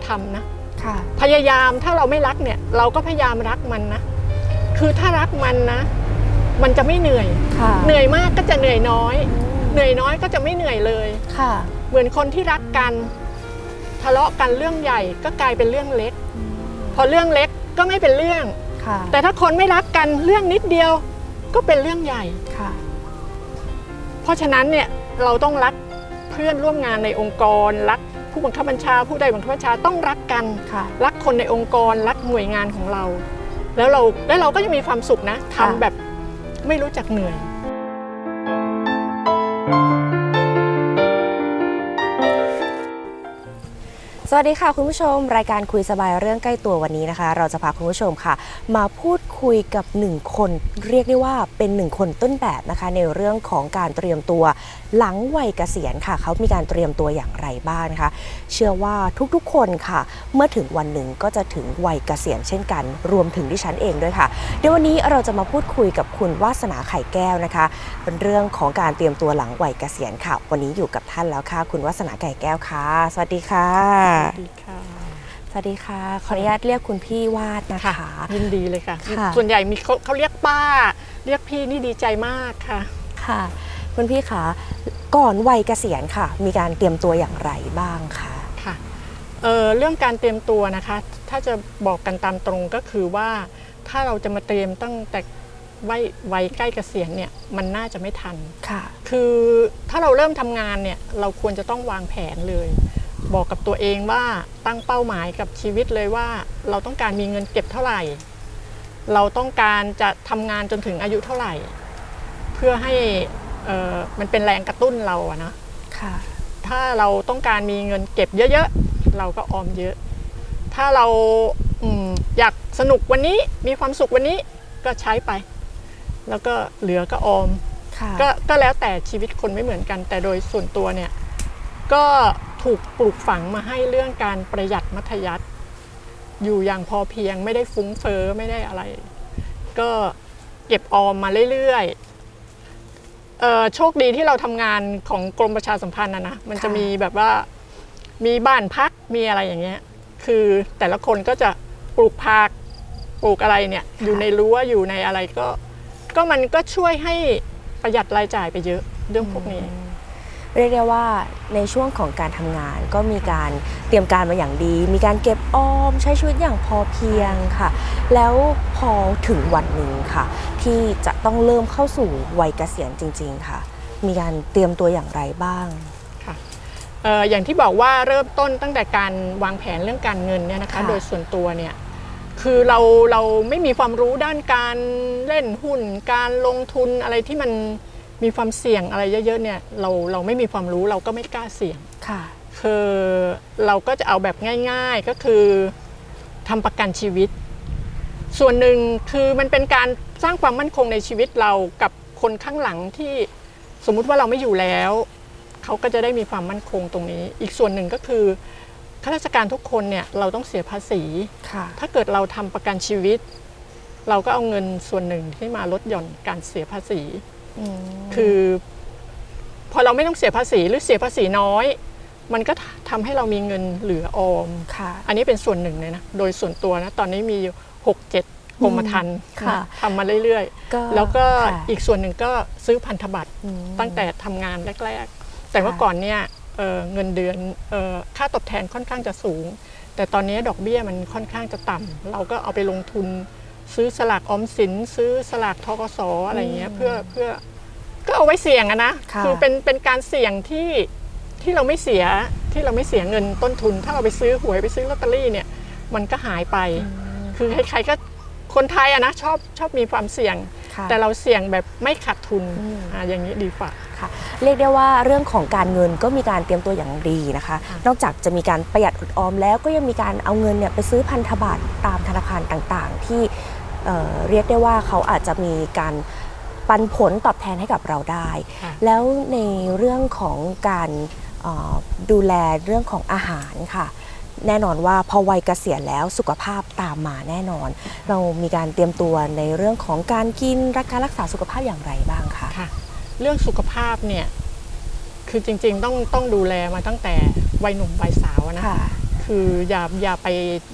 ในงานที่เราทำนะค่ะพยายามถ้าเราไม่รักเนี่ย เราก็พยายามรักมันนะคือถ้ารักมันนะ มันจะไม่เหนื่อยค่ะเหนื่อยมากก็จะเหนื่อยน้อย เหนื่อยน้อยก็จะไม่เหนื่อยเลยค่ะ เหมือนคนที่รักกัน ทะเลาะกันเรื่องใหญ่ก็กลายเป็นเรื่องเล็ก พอเรื่องเล็กก็ไม่เป็นเรื่องค่ะแต่ถ้าคนไม่รักกันเรื่องนิดเดียวก็เป็นเรื่องใหญ่ค่ะ เพราะฉะนั้นเนี่ยเราต้องรักเพื่อนร่วมงานในองค์กรรัก ผู้บังคับบัญชาผู้ใดบังคับบัญชาต้องรักกันค่ะรักคนในองค์กรรักหน่วยงานของเรา แล้วเราแล้วเราก็จะมีความสุขนะค่ะทำแบบไม่รู้จักเหนื่อยสวัสดีค่ะคุณผู้ชม รายการคุยสบายเรื่องใกล้ตัววันนี้นะคะ เราจะพาคุณผู้ชมค่ะ มาพูดคุยกับหนึ่งคน เรียกได้ว่าเป็นหนึ่งคนต้นแบบนะคะ ในเรื่องของการเตรียมตัว หลังวัยเกษียณค่ะ เขามีการเตรียมตัวอย่างไรบ้างนะคะ เชื่อว่าทุกๆคนค่ะ เมื่อถึงวันหนึ่งก็จะถึงวัยเกษียณเช่นกัน รวมถึงดิฉันเองด้วยค่ะ เดี๋ยววันนี้เราจะมาพูดคุยกับคุณวาสนาไข่แก้วนะคะเป็นเรื่องของการเตรียมตัวหลังวัยเกษียณค่ะ วันนี้อยู่กับท่านแล้วค่ะ คุณวาสนาไก่แก้วค่ะ สวัสดีค่ะ สวัสดีค่ะสวัสดีค่ะ ขออนุญาตเรียกคุณพี่วาดนะคะ ยินดีเลยค่ะค่ะส่วนใหญ่มีเขาเขาเรียกป้า เรียกพี่นี่ดีใจมากค่ะ ค่ะ คุณพี่คะก่อนวัยเกษียณค่ะ มีการเตรียมตัวอย่างไรบ้างคะค่ะเอ่อเรื่องการเตรียมตัวนะคะ ถ้าจะบอกกันตามตรงก็คือว่า ถ้าเราจะมาเตรียมตั้งแต่วัยวัยใกล้เกษียณเนี่ยมันน่าจะไม่ทันค่ะ คือถ้าเราเริ่มทำงานเนี่ยเราควรจะต้องวางแผนเลย บอกกับตัวเองว่าตั้งเป้าหมายกับชีวิตเลยว่า เราต้องการมีเงินเก็บเท่าไหร่ เราต้องการจะทำงานจนถึงอายุเท่าไหร่ เพื่อให้ เอ่อมันเป็นแรงกระตุ้นเราอะนะค่ะ ถ้าเราต้องการมีเงินเก็บเยอะๆ เราก็ออมเยอะ ถ้าเราอมอยากสนุกวันนี้มีความสุขวันนี้ก็ใช้ไป แล้วก็เหลือก็ออมค่ะก็ก็แล้วแต่ชีวิตคนไม่เหมือนกัน แต่โดยส่วนตัวเนี่ย ก็ถูกปลูกฝังมาให้เรื่องการประหยัดมัธยัติอยู่อย่างพอเพียงไม่ได้ฟุ้งเฟ้อไม่ได้อะไร ก็เก็บออมมาเรื่อยๆเอ่อ โชคดีที่เราทำงานของกรมประชาสัมพันธ์นะนะมันจะมีแบบว่ามีบ้านพักมีอะไรอย่างเงี้ย คือแต่ละคนก็จะปลูกผักปลูกอะไรเนี่ย อยู่ในรั้วอยู่ในอะไรก็ ก็มันก็ช่วยให้ประหยัดรายจ่ายไปเยอะเรื่องพวกนี้ เรียกได้ว่าในช่วงของการทำงานก็มีการเตรียมการมาอย่างดี มีการเก็บออมใช้ชีวิตอย่างพอเพียงค่ะ แล้วพอถึงวันหนึ่งค่ะ ที่จะต้องเริ่มเข้าสู่วัยเกษียณจริง ๆ ค่ะ มีการเตรียมตัวอย่างไรบ้างค่ะเอ่ออย่างที่บอกว่าเริ่มต้นตั้งแต่การวางแผนเรื่องการเงินเนี่ยนะคะ ค่ะ โดยส่วนตัวเนี่ยคือเราเราไม่มีความรู้ด้านการเล่นหุ้น การลงทุนอะไรที่มัน มีความเสี่ยงอะไรเยอะๆเนี่ยเราเราไม่มีความรู้เราก็ไม่กล้าเสี่ยง ค่ะ คือเราก็จะเอาแบบง่าย ๆก็คือทำประกันชีวิต ส่วนหนึ่งคือมันเป็นการสร้างความมั่นคงในชีวิตเรากับคนข้างหลังที่สมมุติว่าเราไม่อยู่แล้ว เขาก็จะได้มีความมั่นคงตรงนี้ อีกส่วนหนึ่งก็คือข้าราชการทุกคนเนี่ยเราต้องเสียภาษี ค่ะ ถ้าเกิดเราทำประกันชีวิต เราก็เอาเงินส่วนหนึ่งที่มาลดหย่อนการเสียภาษี คือ พอเราไม่ต้องเสียภาษีหรือเสียภาษีน้อย มันก็ทำให้เรามีเงินเหลือออมค่ะ อันนี้เป็นส่วนหนึ่งเลยนะ โดยส่วนตัวนะ ตอนนี้มีอยู่หกเจ็ดกรมธรรม์ค่ะนะทำมาเรื่อยก็ๆแล้วก็ค่ะอีกส่วนหนึ่งก็ซื้อพันธบัตรอืมตั้งแต่ทำงานแรก ๆ แต่ว่าค่ะก่อนเนี่ยเอ่อเงินเดือนเอ่อค่าตอบแทนค่อนข้างจะสูง แต่ตอนนี้ดอกเบี้ยมันค่อนข้างจะต่ำเราก็เอาไปลงทุน ซื้อสลากออมสิน ซื้อสลากทกสอะไรเงี้ยเพื่อเพื่อก็เอาไว้เสี่ยงอะนะค่ะอเป็นเป็นการเสี่ยงที่ที่เราไม่เสียที่เราไม่เสียเงินต้นทุน ถ้าเราไปซื้อหวยไปซื้อลอตเตอรี่เนี่ย มันก็หายไป คือใครๆก็คนไทยอะนะชอบชอบมีความเสี่ยง ค่ะแต่เราเสี่ยงแบบไม่ขาดทุนอืม อ่าอย่างนี้ดีกว่า ค่ะเรียกได้ว่าเรื่องของการเงินก็มีการเตรียมตัวอย่างดีนะคะ ค่ะ นอกจากจะมีการประหยัดอดออมแล้วก็ยังมีการเอาเงินเนี่ยไปซื้อพันธบัตรตามธนาคารต่างๆ ที่ เอ่อเรียกได้ว่าเขาอาจจะมีการปันผลตอบแทนให้กับเราได้ค่ะแล้วในเรื่องของการเอ่อดูแลเรื่องของอาหารค่ะ แน่นอนว่าพอวัยเกษียณแล้วสุขภาพตามมาแน่นอน เรามีการเตรียมตัวในเรื่องของการกินรักการรักษาสุขภาพอย่างไรบ้างคะค่ะเรื่องสุขภาพเนี่ยคือจริงๆต้องต้องดูแลมาตั้งแต่วัยหนุ่มวัยสาวอะนะค่ะ คืคืออย่าอย่าไป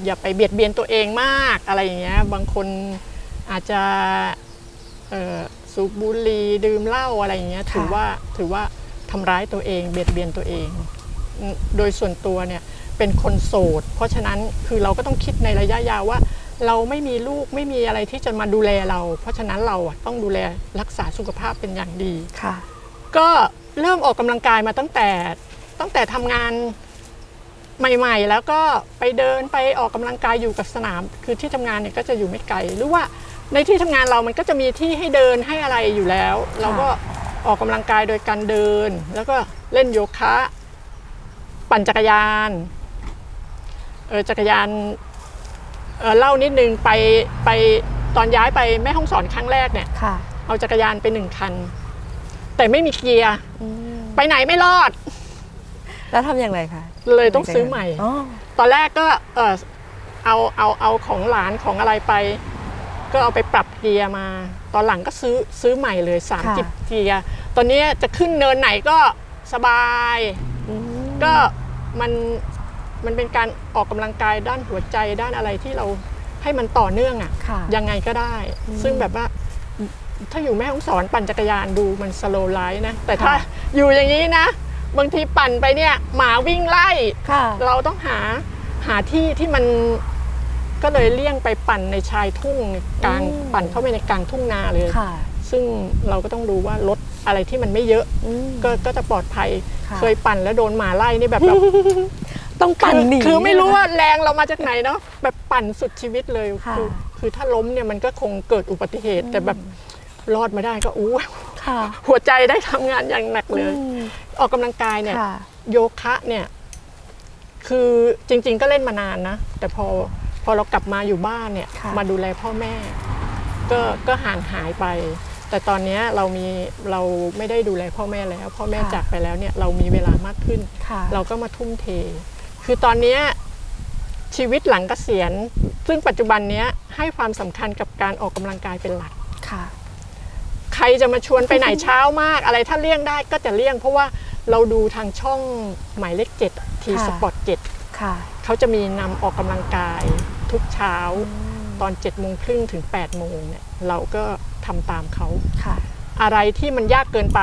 อย่าไปเบียดเบียนตัวเองมากอะไรอย่างเงี้ยบางคนอาจจะเอ่อสูบบุหรี่ดื่มเหล้าอะไรอย่างเงี้ยถือว่าถือว่าทำร้ายตัวเองเบียดเบียนตัวเองอืมโดยส่วนตัวเนี่ยเป็นคนโสด เพราะฉะนั้นคือเราก็ต้องคิดในระยะยาวว่า เราไม่มีลูกไม่มีอะไรที่จะมาดูแลเรา เพราะฉะนั้นเราอะต้องดูแลรักษาสุขภาพเป็นอย่างดีค่ะ ก็เริ่มออกกำลังกายมาตั้งแต่ตั้งแต่ทำงาน ใหม่ๆ แล้วก็ไปเดินไปออกกำลังกายอยู่กับสนาม คือที่ทำงานเนี่ยก็จะอยู่ไม่ไกล หรือว่าในที่ทำงานเรามันก็จะมีที่ให้เดินให้อะไรอยู่แล้ว เราก็ออกกำลังกายโดยการเดิน แล้วก็เล่นโยคะ ปั่นจักรยานเออจักรยานเออเล่านิดนึงไปไปตอนย้ายไปแม่ห้องสอนครั้งแรกเนี่ยค่ะเอาจักรยานไปหนึ่งคัน แต่ไม่มีเกียร์อืมไปไหนไม่รอด แล้วทำอย่างไรคะเลยต้องซื้อใหม่ อ๋อตอนแรกก็เออเอาเอาเอาของหลานของอะไรไป ก็เอาไปปรับเกียร์มา ตอนหลังก็ซื้อซื้อใหม่เลย3ามจิบเกียร์ตอนนี้จะขึ้นเนินไหนก็สบาย อืมก็มันมันเป็นการออกกำลังกายด้านหัวใจด้านอะไรที่เราให้มันต่อเนื่องอะค่ะ ยังไงก็ได้ อืมซึ่งแบบว่า ถ้าอยู่แม่ห้องสอนปั่นจักรยานดูมันสโลไลฟ์นะ แต่ถ้าค่ะอยู่อย่างนี้นะ บางทีปั่นไปเนี่ย หมาวิ่งไล่ ค่ะ เราต้องหาหาที่ที่มันก็เลยเลี่ยงไปปั่นในชายทุ่งกลางอืม ปั่นเข้าไปในกลางทุ่งนาเลย ค่ะซึ่งเราก็ต้องดูว่ารถอะไรที่มันไม่เยอะ อืม ก็ก็จะปลอดภัยค่ะ เคยปั่นแล้วโดนหมาไล่นี่แบบแบบ ต้องปั่นหนีคือคือไม่รู้นะคะว่าแรงเรามาจากไหนเนาะแบบปั่นสุดชีวิตเลยค่ะอคือถ้าล้มเนี่ยมันก็คงเกิดอุบัติเหตุแต่แบบรอดมาได้ก็อู้ค่ะ หัวใจได้ทำงานอย่างหนักเลยอืมออกกำลังกายเนี่ย ค่ะ โยคะเนี่ย คือจริง ๆ ก็เล่นมานานนะ แต่พอพอเรากลับมาอยู่บ้านเนี่ย ค่ะ มาดูแลพ่อแม่ ก็ก็ห่างหายไป แต่ตอนเนี้ยเรามีเราไม่ได้ดูแลพ่อแม่แล้ว พ่อแม่จากไปแล้วเนี่ยเรามีเวลามากขึ้น ค่ะ เราก็มาทุ่มเท คือตอนเนี้ยชีวิตหลังเกษียณ ซึ่งปัจจุบันเนี้ยให้ความสำคัญกับการออกกำลังกายเป็นหลัก ค่ะ ใครจะมาชวนไปไหนเช้ามาก อะไรถ้าเลี่ยงได้ก็จะเลี่ยง เพราะว่าเราดูทางช่องหมายเลขเจ็ดทีค่ะสปอร์ตเจ็ดค่ะ เขาจะมีนำออกกำลังกายทุกเช้า ตอน7จ็ดโมงครึ่งถึง8ปดโมงเนี่ยเราก็ทำตามเขา ค่ะ อะไรที่มันยากเกินไป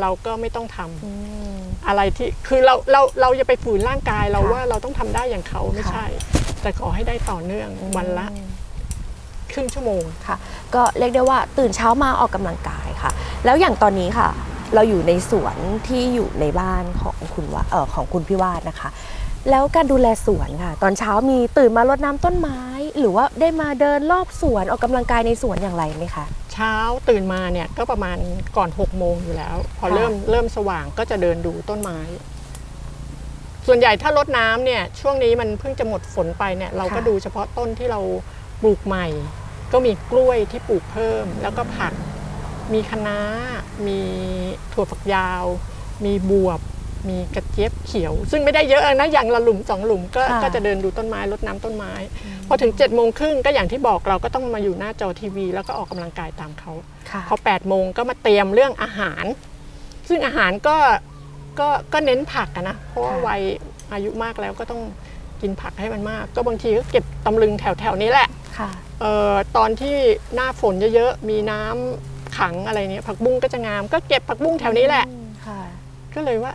เราก็ไม่ต้องทำอืม อะไรที่คือเราเราเราอย่าไปฝืนร่างกายเราค่ะว่าเราต้องทำได้อย่างเขาไม่ค่ะ ใช่ แต่ขอให้ได้ต่อเนื่องวันละ ครึ่งชั่วโมงค่ะ ก็เรียกได้ว่าตื่นเช้ามาออกกำลังกายค่ะ แล้วอย่างตอนนี้ค่ะ เราอยู่ในสวนที่อยู่ในบ้านของคุณว่าเออของคุณพี่วาดนะคะ แล้วการดูแลสวนค่ะ ตอนเช้ามีตื่นมารดน้ำต้นไม้ หรือว่าได้มาเดินรอบสวนออกกำลังกายในสวนอย่างไรไหมคะเช้าตื่นมาเนี่ยก็ประมาณก่อน6กโมงอยู่แล้ว พอค่ะเริ่มเริ่มสว่างก็จะเดินดูต้นไม้ส่วนใหญ่ถ้ารดน้ำเนี่ยช่วงนี้มันเพิ่งจะหมดฝนไปเนี่ยเราก็ดูเฉพาะต้นที่เราปลูกใหม่ ก็มีกล้วยที่ปลูกเพิ่ม แล้วก็ผัก มีคะน้า มีถั่วฝักยาว มีบวบ มีกระเจี๊ยบเขียว ซึ่งไม่ได้เยอะนะอย่างละหลุมสองหลุมก็ค่ะก็จะเดินดูต้นไม้รดน้ำต้นไม้ พอถึง7จ็ดโมงครึ่งก็อย่างที่บอกเราก็ต้องมาอยู่หน้าจอทีวี แล้วก็ออกกำลังกายตามเขา ค่ะ พอ8ปดโมงก็มาเตรียมเรื่องอาหาร ซึ่งอาหารก็ก็ก็เน้นผักอะนะ เพราะว่าค่ะ วัยอายุมากแล้วก็ต้องกินผักให้มันมาก ก็บางทีก็เก็บตำลึงแถวแถวๆนี้แหละ ค่ะเอ่อตอนที่หน้าฝนเยอะๆมีน้ำขังอะไรเนี้ยผักบุ้งก็จะงาม ก็เก็บผักบุ้งแถวนี้แหละค่ะก็เลยว่า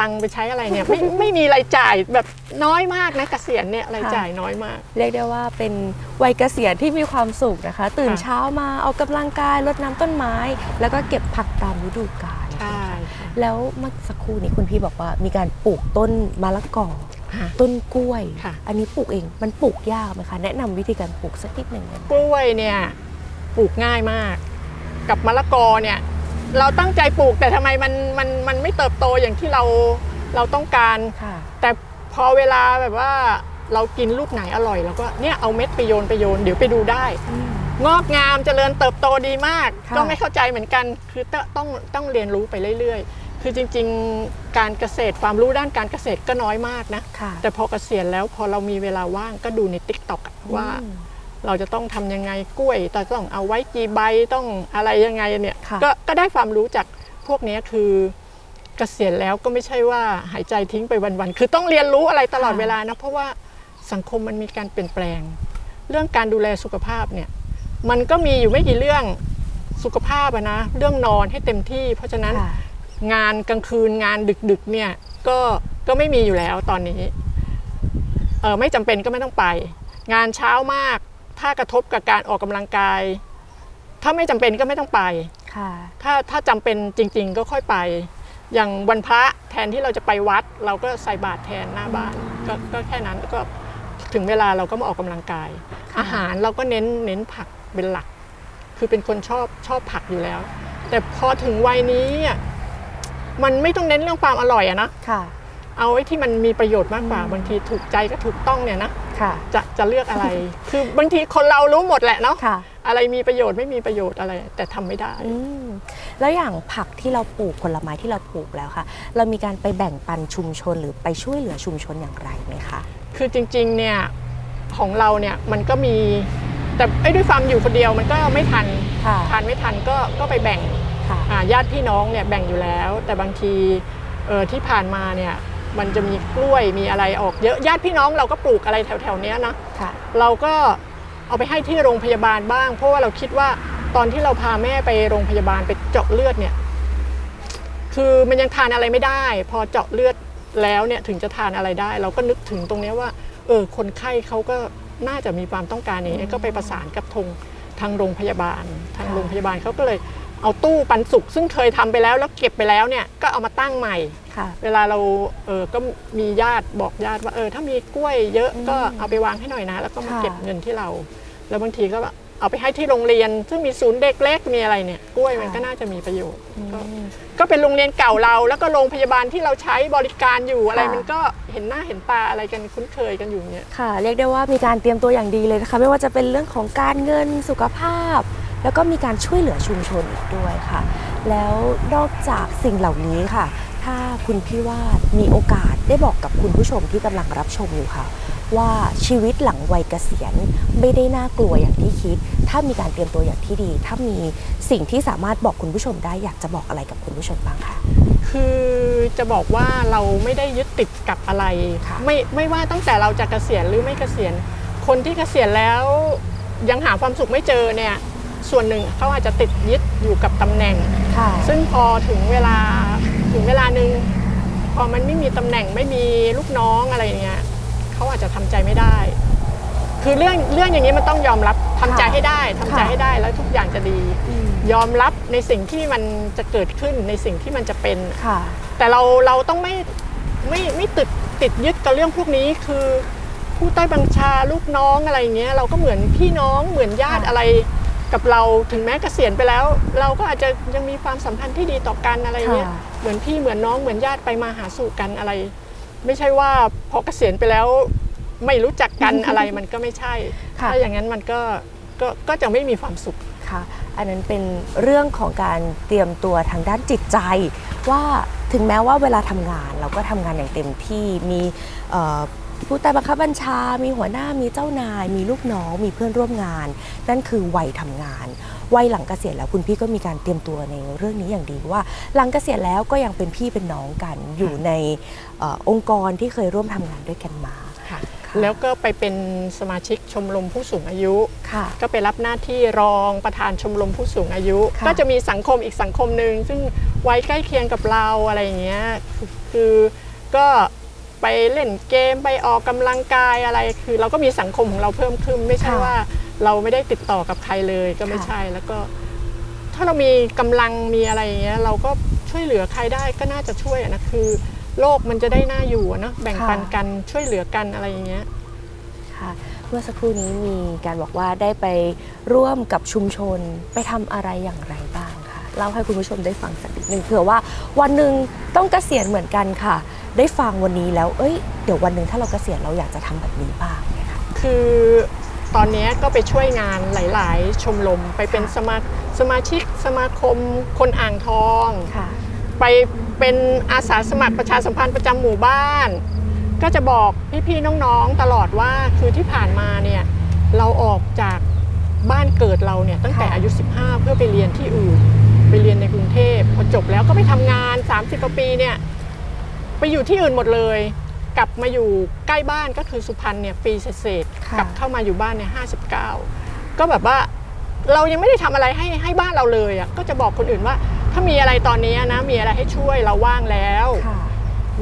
ตังค์ไปใช้อะไรเนี่ยไม่ไม่มีรายจ่ายแบบน้อยมากนะเกษียณเนี่ยรายจ่ายน้อยมาก เรียกได้ว่าเป็นวัยเกษียณที่มีความสุขนะคะ ตื่นค่ะเช้ามาออกกำลังกายรดน้ำต้นไม้ แล้วก็เก็บผักตามฤดูกาลใช่ค่ะแล้วเมื่อสักครู่นี้คุณพี่บอกว่ามีการปลูกต้นมะละกอ ค่ะ ต้นกล้วย ค่ะ อันนี้ปลูกเองมันปลูกยากไหมคะ แนะนำวิธีการปลูกสักนิดหนึ่งได้ไหมกล้วยเนี่ยปลูกง่ายมาก กับมะละกอเนี่ย เราตั้งใจปลูกแต่ทำไมมันมันมันไม่เติบโตอย่างที่เราเราต้องการ ค่ะ แต่พอเวลาแบบว่าเรากินลูกไหนอร่อยเราก็เนี่ยเอาเม็ดไปโยนไปโยนเดี๋ยวไปดูได้ งอกงามเจริญเติบโตดีมาก ค่ะ ก็ไม่เข้าใจเหมือนกัน คือต้องต้องต้องเรียนรู้ไปเรื่อยๆ คือจริงๆ การเกษตรความรู้ด้านการเกษตรก็น้อยมากนะ ค่ะ แต่พอเกษียณแล้วพอเรามีเวลาว่างก็ดูในติ๊กต็อกว่า อืมเราจะต้องทำยังไงกล้วยแต่ต้องเอาไว้กี่ใบต้องอะไรยังไงเนี่ยค่ะ ก็ก็ได้ความรู้จากพวกเนี้ยคือเกษียณแล้วก็ไม่ใช่ว่าหายใจทิ้งไปวันๆคือต้องเรียนรู้อะไรตลอดค่ะเวลานะเพราะว่าสังคมมันมีการเปลี่ยนแปลง เรื่องการดูแลสุขภาพเนี่ยมันก็มีอยู่ไม่กี่เรื่องสุขภาพอะนะเรื่องนอนให้เต็มที่ เพราะฉะนั้น ค่ะ งานกลางคืนงานดึกๆเนี่ยก็ก็ไม่มีอยู่แล้วตอนนี้เออไม่จำเป็นก็ไม่ต้องไป งานเช้ามากถ้ากระทบกับการออกกำลังกาย ถ้าไม่จำเป็นก็ไม่ต้องไป ค่ะถ้าถ้าจำเป็นจริง ๆ ก็ค่อยไป อย่างวันพระแทนที่เราจะไปวัด เราก็ใส่บาตรแทนหน้าบ้านก็ก็แค่นั้นแล้วก็ถึงเวลาเราก็มาออกกำลังกายค่ะอาหารเราก็เน้นเน้นผักเป็นหลัก คือเป็นคนชอบชอบผักอยู่แล้ว แต่พอถึงวัยนี้อะ มันไม่ต้องเน้นเรื่องความอร่อยอะนะค่ะเอาไอ้ที่มันมีประโยชน์มากกว่าบางทีถูกใจก็ถูกต้องเนี่ยนะค่ะจะจะเลือกอะไร คือบางทีคนเรารู้หมดแหละเนาะค่ะ อะไรมีประโยชน์ไม่มีประโยชน์อะไร แต่ทำไม่ได้อืมแล้วอย่างผักที่เราปลูกผลไม้ที่เราปลูกแล้วค่ะ เรามีการไปแบ่งปันชุมชนหรือไปช่วยเหลือชุมชนอย่างไรไหมคะคือจริงๆเนี่ยของเราเนี่ยมันก็มีแต่ไอ้ด้วยความอยู่คนเดียวมันก็ไม่ทันค่ะทานไม่ทันก็ก็ไปแบ่งค่ะอ่า ญาติพี่น้องเนี่ยแบ่งอยู่แล้ว แต่บางทีเออที่ผ่านมาเนี่ยมันจะมีกล้วยมีอะไรออกเยอะญาติพี่น้องเราก็ปลูกอะไรแถวๆเนี้ยนะค่ะเราก็เอาไปให้ที่โรงพยาบาลบ้าง เพราะว่าเราคิดว่าตอนที่เราพาแม่ไปโรงพยาบาลไปเจาะเลือดเนี่ย คือมันยังทานอะไรไม่ได้ พอเจาะเลือดแล้วเนี่ยถึงจะทานอะไรได้ เราก็นึกถึงตรงเนี้ยว่า เออคนไข้เขาก็น่าจะมีความต้องการอย่างนี้ก็ไปประสานกับทงทางโรงพยาบาล ทางค่ะโรงพยาบาลเขาก็เลย เอาตู้ปันสุกซึ่งเคยทำไปแล้วแล้วเก็บไปแล้วเนี่ยก็เอามาตั้งใหม่ค่ะเวลาเราเออก็มีญาติบอกญาติว่าเออถ้ามีกล้วยเยอะก็เอาไปวางให้หน่อยนะ แล้วก็มาค่ะเก็บเงินที่เรา แล้วบางทีก็เอาไปให้ที่โรงเรียน ซึ่งมีศูนย์เด็กเล็กมีอะไรเนี่ยกล้วยมันก็น่าจะมีประโยชน์ ก็อืมก็เป็นโรงเรียนเก่าเรา แล้วก็โรงพยาบาลที่เราใช้บริการอยู่อะไรค่ะมันก็เห็นหน้าเห็นตาอะไรกันคุ้นเคยกันอยู่เนี่ยค่ะ เรียกได้ว่ามีการเตรียมตัวอย่างดีเลยนะคะ ไม่ว่าจะเป็นเรื่องของการเงินสุขภาพ แล้วก็มีการช่วยเหลือชุมชนอีกด้วยค่ะ แล้วนอกจากสิ่งเหล่านี้ค่ะ ถ้าคุณพี่วาดมีโอกาสได้บอกกับคุณผู้ชมที่กำลังรับชมอยู่ค่ะ ว่าชีวิตหลังวัยเกษียณไม่ได้น่ากลัวอย่างที่คิด ถ้ามีการเตรียมตัวอย่างที่ดี ถ้ามีสิ่งที่สามารถบอกคุณผู้ชมได้อยากจะบอกอะไรกับคุณผู้ชมบ้างคะคือจะบอกว่าเราไม่ได้ยึดติดกับอะไรค่ะไม่ไม่ว่าตั้งแต่เราจะเกษียณหรือไม่เกษียณคนที่เกษียณแล้วยังหาความสุขไม่เจอเนี่ย ส่วนหนึ่งเขาอาจจะติดยึดอยู่กับตำแหน่งค่ะซึ่งพอถึงเวลาถึงเวลาหนึ่งพอมันไม่มีตำแหน่งไม่มีลูกน้องอะไรอย่างเงี้ยเขาอาจจะทำใจไม่ได้ คือเรื่องเรื่องอย่างนี้มันต้องยอมรับทำใจให้ได้ทำใจค่ะให้ได้แล้วทุกอย่างจะดีอืมยอมรับในสิ่งที่มันจะเกิดขึ้นในสิ่งที่มันจะเป็นค่ะแต่เราเราต้องไม่ไม่ไม่ติดติดยึดกับเรื่องพวกนี้คือผู้ใต้บัญชาลูกน้องอะไรอย่างเงี้ยเราก็เหมือนพี่น้องเหมือนญาติค่ะอะไร กับเราถึงแม้เกษียณไปแล้ว เราก็อาจจะยังมีความสัมพันธ์ที่ดีต่อกันอะไรเงี้ยค่ะ เหมือนพี่เหมือนน้องเหมือนญาติไปมาหาสู่กันอะไร ไม่ใช่ว่าพอเกษียณไปแล้ว ไม่รู้จักกัน อะไรมันก็ไม่ใช่ ค่ะ ถ้าอย่างนั้นมันก็ก็ก็จะไม่มีความสุข ค่ะอันนั้นเป็นเรื่องของการเตรียมตัวทางด้านจิตใจ ว่าถึงแม้ว่าเวลาทำงานเราก็ทำงานอย่างเต็มที่มีเอ่อ ผู้ใต้บังคับบัญชา มีหัวหน้ามีเจ้านาย มีลูกน้องมีเพื่อนร่วมงาน นั่นคือวัยทำงานวัยหลังเกษียณแล้วคุณพี่ก็มีการเตรียมตัวในเรื่องนี้อย่างดีว่า หลังเกษียณแล้วก็ยังเป็นพี่เป็นน้องกันอยู่ในเออองค์กรที่เคยร่วมทำงานด้วยกันมาค่ะค่ะแล้วก็ไปเป็นสมาชิกชมรมผู้สูงอายุค่ะก็ไปรับหน้าที่รองประธานชมรมผู้สูงอายุค่ะก็จะมีสังคมอีกสังคมหนึ่งซึ่งวัยใกล้เคียงกับเราอะไรอย่างเงี้ย คือคือก็ ไปเล่นเกมไปออกกำลังกายอะไร คือเราก็มีสังคมของเราเพิ่มขึ้น ไม่ใช่ค่ะว่าเราไม่ได้ติดต่อกับใครเลยก็ไม่ค่ะใช่แล้วก็ ถ้าเรามีกำลังมีอะไรอย่างเงี้ยเราก็ช่วยเหลือใครได้ก็น่าจะช่วยอะนะคือ โลกมันจะได้น่าอยู่อะเนอะแบ่งปันกันช่วยเหลือกันอะไรอย่างเงี้ยค่ะเมื่อสักครู่นี้มีการบอกว่าได้ไปร่วมกับชุมชนไปทำอะไรอย่างไรบ้างคะเล่าให้คุณผู้ชมได้ฟังสักนิดหนึ่งเผื่อว่าวันหนึ่งต้องเกษียณเหมือนกันค่ะ ได้ฟังวันนี้แล้ว เอ้ย เดี๋ยววันหนึ่งถ้าเราเกษียณเราอยากจะทำแบบนี้บ้างเนี่ยค่ะคือตอนนี้ก็ไปช่วยงานหลาย ๆ ชมรมไปเป็นสมาสมาชิกสมาคมคนอ่างทองค่ะไปเป็นอาสาสมัครประชาสัมพันธ์ประจำหมู่บ้าน ก็จะบอกพี่ ๆ น้อง ๆ ตลอดว่าคือที่ผ่านมาเนี่ยเราออกจากบ้านเกิดเราเนี่ยตั้งแต่ค่ะอายุ 15 เพื่อไปเรียนที่อื่น ไปเรียนในกรุงเทพพอจบแล้วก็ไปทำงาน 30 กว่าปีเนี่ย ไปอยู่ที่อื่นหมดเลย กลับมาอยู่ใกล้บ้านก็คือสุพรรณเนี่ยปีเศษๆค่ะกลับเข้ามาอยู่บ้านเนี่ยห้าสิบเก้าก็แบบว่าเรายังไม่ได้ทำอะไรให้ให้บ้านเราเลยอะก็จะบอกคนอื่นว่า ถ้ามีอะไรตอนนี้นะมีอะไรให้ช่วยเราว่างแล้วค่ะ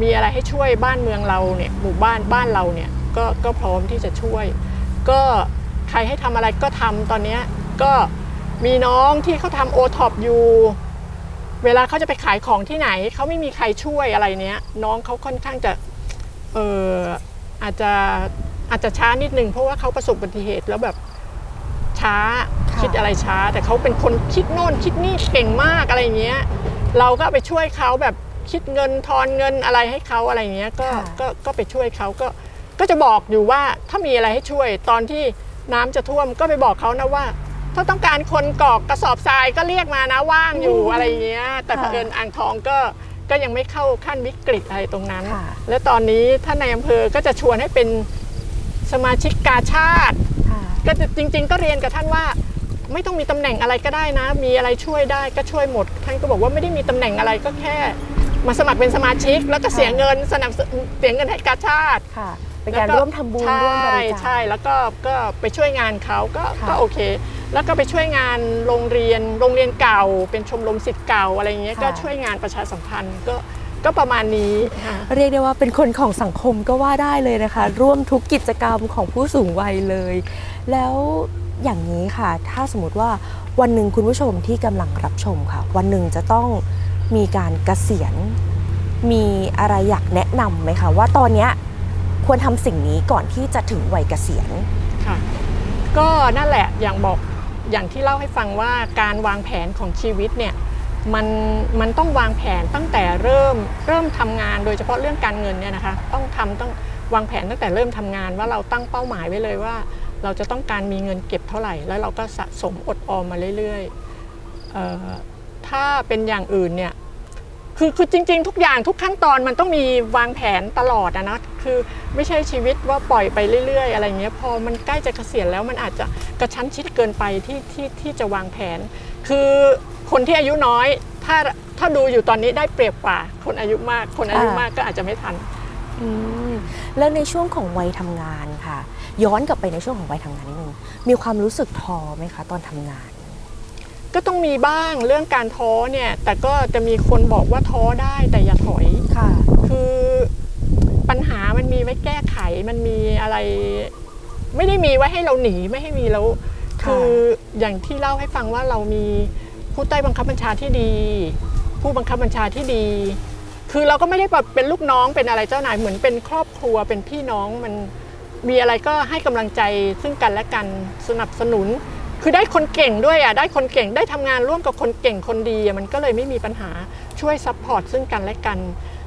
มีอะไรให้ช่วยบ้านเมืองเราเนี่ยหมู่บ้านบ้านเราเนี่ยก็ก็พร้อมที่จะช่วย ก็ใครให้ทำอะไรก็ทำตอนเนี้ยก็มีน้องที่เขาทำโอท็อปอยู่ เวลาเขาจะไปขายของที่ไหน เขาไม่มีใครช่วยอะไรเนี้ย น้องเขาค่อนข้างจะเอออาจจะอาจจะช้านิดนึงเพราะว่าเขาประสบอุบัติเหตุแล้วแบบช้าค่ะคิดอะไรช้า แต่เขาเป็นคนคิดโน่นคิดนี่เก่งมากอะไรเงี้ย เราก็ไปช่วยเขาแบบคิดเงินทอนเงินอะไรให้เขาอะไรเงี้ยก็ค่ะก็ก็ไปช่วยเขาก็ก็จะบอกอยู่ว่าถ้ามีอะไรให้ช่วยตอนที่น้ำจะท่วมก็ไปบอกเขานะว่า ถ้าต้องการคนกรอกกระสอบทรายก็เรียกมานะว่างอยู่อะไรเงี้ย แต่เผอิญอ่างทองก็ก็ยังไม่เข้าขั้นวิกฤตอะไรตรงนั้น ค่ะและตอนนี้ท่านในอำเภอก็จะชวนให้เป็นสมาชิกกาชาติ ค่ะก็จะจริง ๆ ก็เรียนกับท่านว่า ไม่ต้องมีตำแหน่งอะไรก็ได้นะ มีอะไรช่วยได้ก็ช่วยหมด ท่านก็บอกว่าไม่ได้มีตำแหน่งอะไรก็แค่ มาสมัครเป็นสมาชิก แล้วก็ค่ะเสียเงินสนับสนุนเสียเงินให้กาชาติค่ะเป็นการแล้วร่วมทำบุญร่วมบใช่ริจาค ใช่แล้วก็ก็ไปช่วยงานเขาก็ค่ะ ก็โอเค แล้วก็ไปช่วยงานโรงเรียนโรงเรียนเก่า เป็นชมรมสิทธิ์เก่าอะไรอย่างเงี้ยก็ช่วยงานประชาสัมพันธ์ก็ก็ประมาณนี้ค่ะเรียกได้ว่าเป็นคนของสังคมก็ว่าได้เลยนะคะ ร่วมทุกกิจกรรมของผู้สูงวัยเลย แล้วอย่างนี้ค่ะ ถ้าสมมติว่าวันหนึ่งคุณผู้ชมที่กำลังรับชมค่ะ วันหนึ่งจะต้องมีการเกษียณ มีอะไรอยากแนะนำไหมคะ ว่าตอนเนี้ยควรทำสิ่งนี้ก่อนที่จะถึงวัยเกษียณค่ะ ก็นั่นแหละอย่างบอก อย่างที่เล่าให้ฟังว่าการวางแผนของชีวิตเนี่ยมันมันต้องวางแผนตั้งแต่เริ่มเริ่มทำงานโดยเฉพาะเรื่องการเงินเนี่ยนะคะต้องทำต้องวางแผนตั้งแต่เริ่มทำงานว่าเราตั้งเป้าหมายไว้เลยว่า เราจะต้องการมีเงินเก็บเท่าไหร่ แล้วเราก็สะสมอดออมมาเรื่อยๆออถ้าเป็นอย่างอื่นเนี่ย คือคือจริง ๆ ทุกอย่างทุกขั้นตอนมันต้องมีวางแผนตลอดอะนะคือไม่ใช่ชีวิตว่าปล่อยไปเรื่อย ๆ อะไรเงี้ยพอมันใกล้จะเกษียณแล้วมันอาจจะกระชั้นชิดเกินไปที่ที่ที่จะวางแผน คือคนที่อายุน้อยถ้าถ้าดูอยู่ตอนนี้ได้เปรียบกว่า คนอายุมากคนอายุค่ะมากก็อาจจะไม่ทันอืมแล้วในช่วงของวัยทำงานค่ะ ย้อนกลับไปในช่วงของวัยทำงานนิดนึงมีความรู้สึกท้อไหมคะ ตอนทำงาน ก็ต้องมีบ้างเรื่องการท้อเนี่ย แต่ก็จะมีคนบอกว่าท้อได้แต่อย่าถอยค่ะ คือปัญหามันมีไว้แก้ไขมันมีอะไร ไม่ได้มีไว้ให้เราหนีไม่ให้มีแล้วค่ะคืออย่างที่เล่าให้ฟังว่าเรามีผู้ใต้บังคับบัญชาที่ดี ผู้บังคับบัญชาที่ดี คือเราก็ไม่ได้แบบเป็นลูกน้องเป็นอะไรเจ้านายเหมือนเป็นครอบครัวเป็นพี่น้องมันมีอะไรก็ให้กำลังใจซึ่งกันและกันสนับสนุน คือได้คนเก่งด้วยอะได้คนเก่งได้ทำงานร่วมกับคนเก่งคนดีอะมันก็เลยไม่มีปัญหาช่วยซัพพอร์ตซึ่งกันและกัน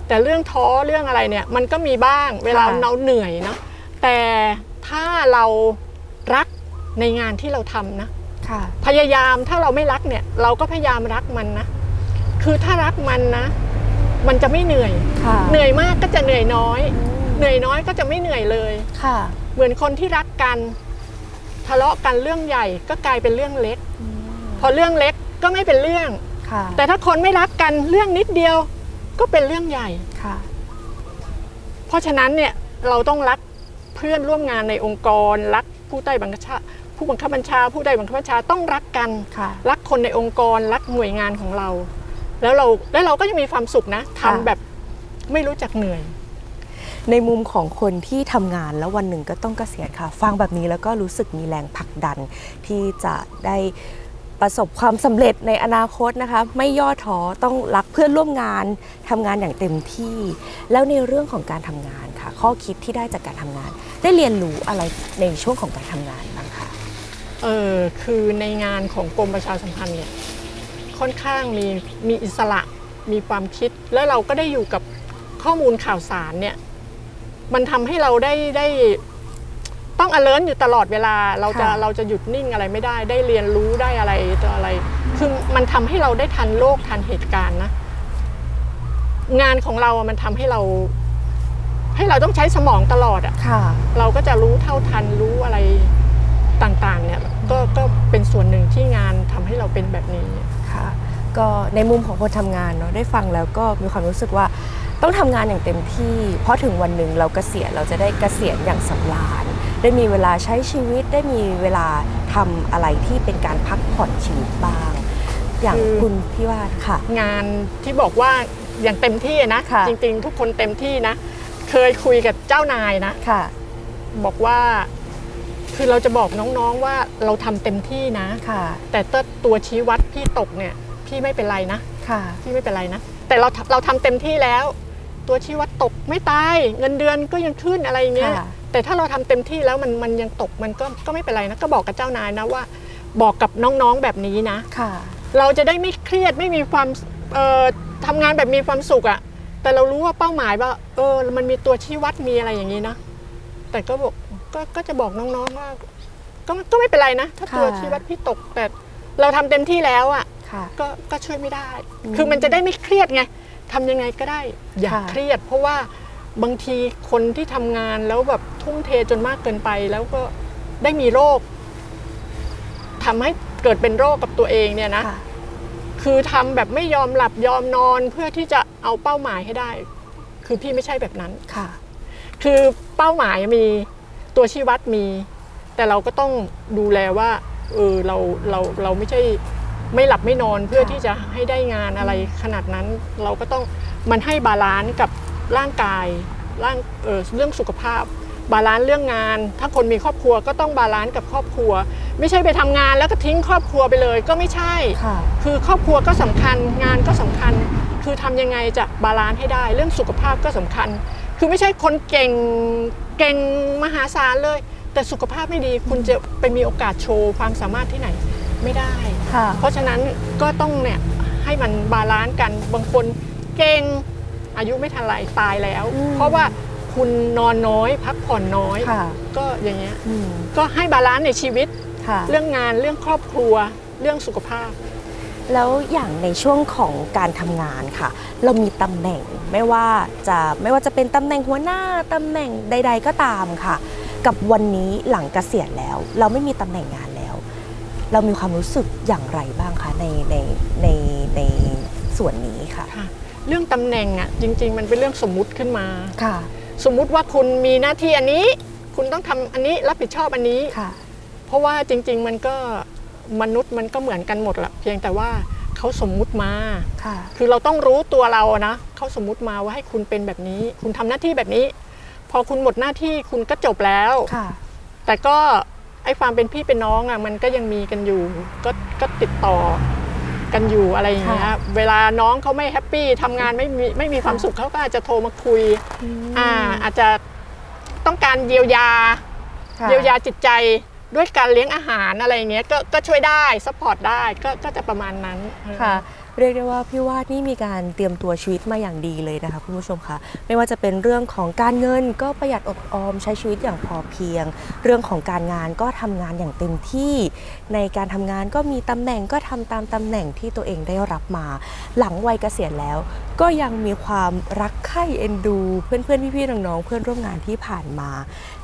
แต่เรื่องท้อเรื่องอะไรเนี่ยมันก็มีบ้างเวลาค่ะเราเหนื่อยเนาะแต่ถ้าเรารักในงานที่เราทำนะค่ะพยายามถ้าเราไม่รักเนี่ย เราก็พยายามรักมันนะ คือถ้ารักมันนะ มันจะไม่เหนื่อยค่ะเหนื่อยมากก็จะเหนื่อยน้อย เหนื่อยน้อยก็จะไม่เหนื่อยเลยค่ะ เหมือนคนที่รักกัน ทะเลาะกันเรื่องใหญ่ก็กลายเป็นเรื่องเล็ก พอเรื่องเล็กก็ไม่เป็นเรื่อง ค่ะแต่ถ้าคนไม่รักกันเรื่องนิดเดียวก็เป็นเรื่องใหญ่ ค่ะ เพราะฉะนั้นเนี่ยเราต้องรักเพื่อนร่วมงานในองค์กร รักผู้ใต้บังคับบัญชาผู้บังคับบัญชา ผู้ใต้บังคับบัญชาต้องรักกัน ค่ะ รักคนในองค์กรรักหน่วยงานของเรา แล้วเราแล้วเราก็จะมีความสุขนะทำค่ะ แบบไม่รู้จักเหนื่อย ในมุมของคนที่ทำงานแล้ววันหนึ่งก็ต้องเกษียณค่ะ ฟังแบบนี้แล้วก็รู้สึกมีแรงผลักดันที่จะได้ประสบความสำเร็จในอนาคตนะคะ ไม่ย่อท้อต้องรักเพื่อนร่วมงานทำงานอย่างเต็มที่ แล้วในเรื่องของการทำงานค่ะ ข้อคิดที่ได้จากการทำงาน ได้เรียนรู้อะไรในช่วงของการทำงานบ้างคะเออคือในงานของกรมประชาสัมพันธ์เนี่ยค่อนข้างมีมีอิสระมีความคิด แล้วเราก็ได้อยู่กับข้อมูลข่าวสารเนี่ย มันทำให้เราได้ได้ ต้อง alert อยู่ตลอดเวลา เราจะค่ะเราจะหยุดนิ่งอะไรไม่ได้ ได้เรียนรู้ได้อะไรต่ออะไร คือมันทำให้เราได้ทันโลกทันเหตุการณ์นะ งานของเราอะมันทำให้เรา ให้เราต้องใช้สมองตลอดอะค่ะ เราก็จะรู้เท่าทันรู้อะไรต่างๆ เนี่ย ก็ก็เป็นส่วนหนึ่งที่งานทำให้เราเป็นแบบนี้ค่ะ ก็ในมุมของคนทำงานเนาะได้ฟังแล้วก็มีความรู้สึกว่า ต้องทำงานอย่างเต็มที่ เพราะถึงวันหนึ่งเราเกษียณเราจะได้เกษียณอย่างสำราญได้มีเวลาใช้ชีวิตได้มีเวลาทำอะไรที่เป็นการพักผ่อนชีวิตบ้าง อย่างคือ คุณพี่วาดค่ะ งานที่บอกว่าอย่างเต็มที่นะ ค่ะ จริงๆ ทุกคนเต็มที่นะ เคยคุยกับเจ้านายนะ ค่ะ บอกว่า คือเราจะบอกน้องๆว่าเราทำเต็มที่นะ ค่ะ แต่ถ้าตัวชี้วัดพี่ตกเนี่ย พี่ไม่เป็นไรนะ ค่ะ พี่ไม่เป็นไรนะ แต่เราเราทำเต็มที่แล้ว ตัวชี้วัดตกไม่ตาย เงินเดือนก็ยังขึ้นอะไรอย่างเงี้ย ค่ะ แต่ถ้าเราทำเต็มที่แล้วมันมันยังตกมันก็ก็ไม่เป็นไรนะก็บอกกับเจ้านายนะว่าบอกกับน้องๆแบบนี้นะ ค่ะ เราจะได้ไม่เครียดไม่มีความเอ่อทำงานแบบมีความสุขอะแต่เรารู้ว่าเป้าหมายว่า เออ มันมีตัวชี้วัดมีอะไรอย่างนี้นะแต่ก็บอกก็ก็จะบอกน้องๆว่าก็ก็ไม่เป็นไรนะ ถ้าตัวค่ะ ชี้วัดพี่ตกแต่เราทำเต็มที่แล้วอะค่ะ ก็ก็ช่วยไม่ได้ อืม คือมันจะได้ไม่เครียดไง ทำยังไงก็ได้ อย่าค่ะเครียด เพราะว่าบางทีคนที่ทำงานแล้วแบบทุ่มเทจนมากเกินไป แล้วก็ได้มีโรคทำให้เกิดเป็นโรคกับตัวเองเนี่ยนะค่ะคือทำแบบไม่ยอมหลับยอมนอนเพื่อที่จะเอาเป้าหมายให้ได้ คือพี่ไม่ใช่แบบนั้นค่ะ คือเป้าหมายมีตัวชี้วัดมี แต่เราก็ต้องดูแลว่าเออเราเราเราไม่ใช่ ไม่หลับไม่นอนเพื่อที่จะให้ได้งานอะไรขนาดนั้น เราก็ต้องมันให้บาลานซ์กับร่างกายร่างเออเรื่องสุขภาพ บาลานซ์เรื่องงาน ถ้าคนมีครอบครัวก็ต้องบาลานซ์กับครอบครัว ไม่ใช่ไปทำงานแล้วก็ทิ้งครอบครัวไปเลยก็ไม่ใช่คือครอบครัวก็สำคัญงานก็สำคัญ คือทำยังไงจะบาลานซ์ให้ได้ เรื่องสุขภาพก็สำคัญ คือไม่ใช่คนเก่งเก่งมหาศาลเลย แต่สุขภาพไม่ดีคุณจะไปมีโอกาสโชว์ความสามารถที่ไหน ไม่ได้ ค่ะ เพราะฉะนั้นก็ต้องเนี่ยให้มันบาลานซ์กันบางคนเก่งอายุไม่ทันไรตายแล้ว อืม เพราะว่าคุณนอนน้อย พักผ่อนน้อย ค่ะก็อย่างเงี้ยอืมก็ให้บาลานซ์ในชีวิต ค่ะ เรื่องงานเรื่องครอบครัวเรื่องสุขภาพ แล้วอย่างในช่วงของการทำงานค่ะ เรามีตำแหน่งไม่ว่าจะไม่ว่าจะเป็นตำแหน่งหัวหน้าตำแหน่งใด ๆ ก็ตามค่ะ กับวันนี้หลังเกษียณแล้ว เราไม่มีตำแหน่งงานแล้ว เรามีความรู้สึกอย่างไรบ้างคะในในในในส่วนนี้ค่ะ ค่ะเรื่องตำแหน่งอะจริง ๆ มันเป็นเรื่องสมมุติขึ้นมา ค่ะ สมมุติว่าคุณมีหน้าที่อันนี้ คุณต้องทำอันนี้รับผิดชอบอันนี้ ค่ะ เพราะว่าจริง ๆ มันก็มนุษย์มันก็เหมือนกันหมดแหละเพียงแต่ว่าเขาสมมุติมา ค่ะ คือเราต้องรู้ตัวเราอะนะเขาสมมุติมาว่าให้คุณเป็นแบบนี้ คุณทำหน้าที่แบบนี้ พอคุณหมดหน้าที่คุณก็จบแล้ว ค่ะ แต่ก็ ไอ้ความเป็นพี่เป็นน้องอะมันก็ยังมีกันอยู่ ก็ก็ติดต่อกันอยู่อะไรอย่างเงี้ยค่ะเวลาน้องเขาไม่แฮปปี้ทำงานไม่มีไม่มีความสุขเขาก็อาจจะโทรมาคุยอ่าอาจจะต้องการเยียวยาค่ะเยียวยาจิตใจด้วยการเลี้ยงอาหารอะไรอย่างเงี้ยก็ก็ช่วยได้ซัพพอร์ตได้ก็ก็จะประมาณนั้นเออค่ะ เรียกได้ว่าพี่วาดนี่มีการเตรียมตัวชีวิตมาอย่างดีเลยนะคะคุณผู้ชมคะไม่ว่าจะเป็นเรื่องของการเงินก็ประหยัดอดออมใช้ชีวิตอย่างพอเพียง เรื่องของการงานก็ทำงานอย่างเต็มที่ ในการทำงานก็มีตำแหน่งก็ทำตามตำแหน่งที่ตัวเองได้รับมา หลังวัยเกษียณแล้ว ก็ยังมีความรักใคร่เอ็นดู เพื่อนๆพี่ๆน้องๆเพื่อนร่วมงานที่ผ่านมา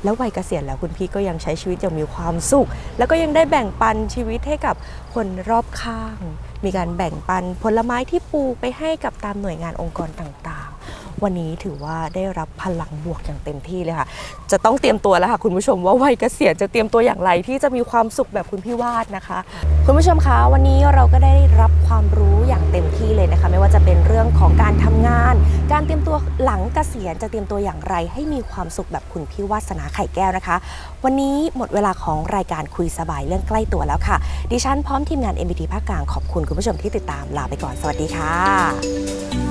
แล้ววัยเกษียณแล้วคุณพี่ก็ยังใช้ชีวิตอย่างมีความสุข แล้วก็ยังได้แบ่งปันชีวิตให้กับคนรอบข้าง มีการแบ่งปันผลไม้ที่ปลูกไปให้กับตามหน่วยงานองค์กรต่างๆ วันนี้ถือว่าได้รับพลังบวกอย่างเต็มที่เลยค่ะ จะต้องเตรียมตัวแล้วค่ะคุณผู้ชมว่าวัยเกษียณจะเตรียมตัวอย่างไรที่จะมีความสุขแบบคุณพี่วาดนะคะ คุณผู้ชมคะวันนี้เราก็ได้รับความรู้อย่างเต็มที่เลยนะคะ ไม่ว่าจะเป็นเรื่องของการทำงาน การเตรียมตัวหลังเกษียณจะเตรียมตัวอย่างไร ให้มีความสุขแบบคุณพี่วาสนาไข่แก้วนะคะ วันนี้หมดเวลาของรายการคุยสบายเรื่องใกล้ตัวแล้วค่ะ ดิฉันพร้อมทีมงาน MBT ภาคกลางขอบคุณคุณผู้ชมที่ติดตามลาไปก่อนสวัสดีค่ะ